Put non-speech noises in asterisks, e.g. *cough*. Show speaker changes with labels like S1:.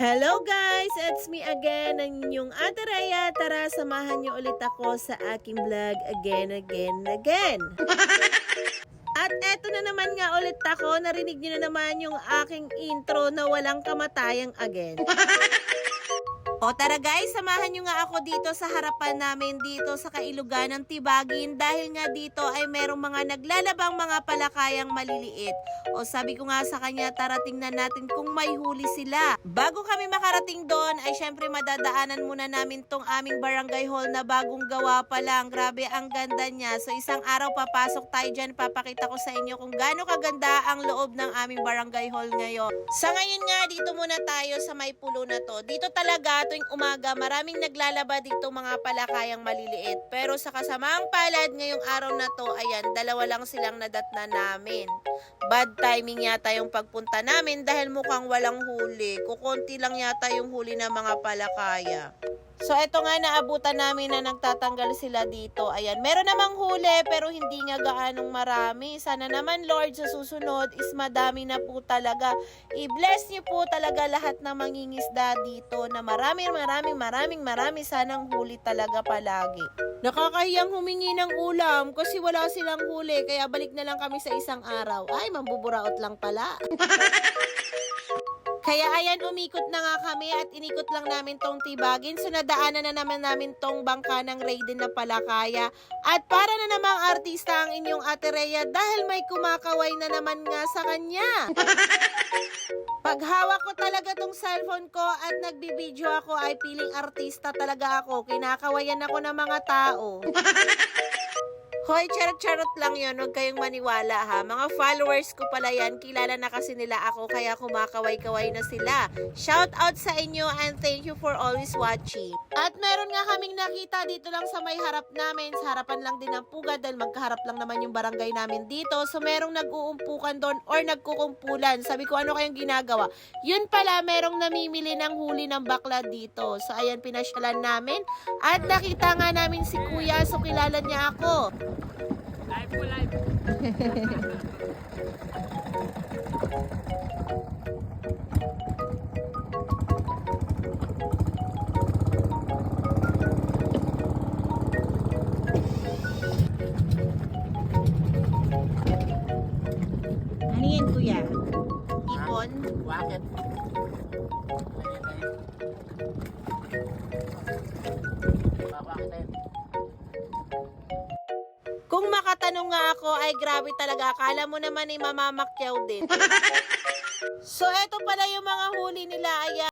S1: Hello guys! It's me again, ang inyong Ate Rhea. Tara, samahan niyo ulit ako sa aking vlog again, again, again. *laughs* At eto na naman nga ulit ako, narinig niyo na naman yung aking intro na walang kamatayang again. *laughs* O tara guys, samahan nyo nga ako dito sa harapan namin dito sa kailugan ng Tibagin dahil nga dito ay merong mga naglalabang mga palakayang maliliit. O sabi ko nga sa kanya, tara tingnan natin kung may huli sila. Bago kami makarating doon ay syempre madadaanan muna namin tong aming barangay hall na bagong gawa pa lang. Grabe ang ganda niya. So isang araw papasok tayo dyan, papakita ko sa inyo kung gaano kaganda ang loob ng aming barangay hall ngayon. Sa ngayon nga, dito muna tayo sa may pulo na to. Dito talaga tuwing umaga, maraming naglalaba dito mga palakayang maliliit. Pero sa kasamaang palad ngayong araw na to, ayan, dalawa lang silang nadatna namin. Bad timing yata yung pagpunta namin dahil mukhang walang huli. Kukunti lang yata yung huli ng mga palakaya. So, eto nga naabutan namin na nagtatanggal sila dito. Ayan, meron namang huli pero hindi nga gaanong marami. Sana naman, Lord, sa susunod is madami na po talaga. I-bless niyo po talaga lahat ng mangingisda dito na marami, maraming, maraming, marami sanang huli talaga palagi. Nakakahiyang humingi ng ulam kasi wala silang huli kaya balik na lang kami sa isang araw. Ay, mambuburaot lang pala. *laughs* Kaya ayan, umikot na nga kami at inikot lang namin tong tibagin. So nadaanan na naman namin tong bangka ng Raiden na palakaya. At para na namang artista ang inyong Ate Rhea dahil may kumakaway na naman nga sa kanya. *laughs* Paghawak ko talaga tong cellphone ko at nagbibideo ako ay piling artista talaga ako. Kinakawayan ako ng mga tao. *laughs* Hoy, charot-charot lang yon Huwag kayong maniwala ha. Mga followers ko pala yan. Kilala na kasi nila ako kaya kumakaway-kaway na sila. Shout out sa inyo and thank you for always watching. At meron nga kaming nakita dito lang sa may harap namin. Sa harapan lang din ng pugad dahil magkaharap lang naman yung barangay namin dito. So merong nag-uumpukan doon or nagkukumpulan. Sabi ko ano kayang ginagawa? Yun pala, merong namimili ng huli ng bakla dito. So ayan, pinasyalan namin. At nakita nga namin si kuya so kilala niya ako.
S2: Live po, live.
S1: Ano yan, kuya? Ipon?
S2: Bakit? Bakit?
S1: Makatanong nga ako, ay grabe talaga. Akala mo naman ay mamamakyaw din. *laughs* so, eto pala yung mga huli nila. Ayan.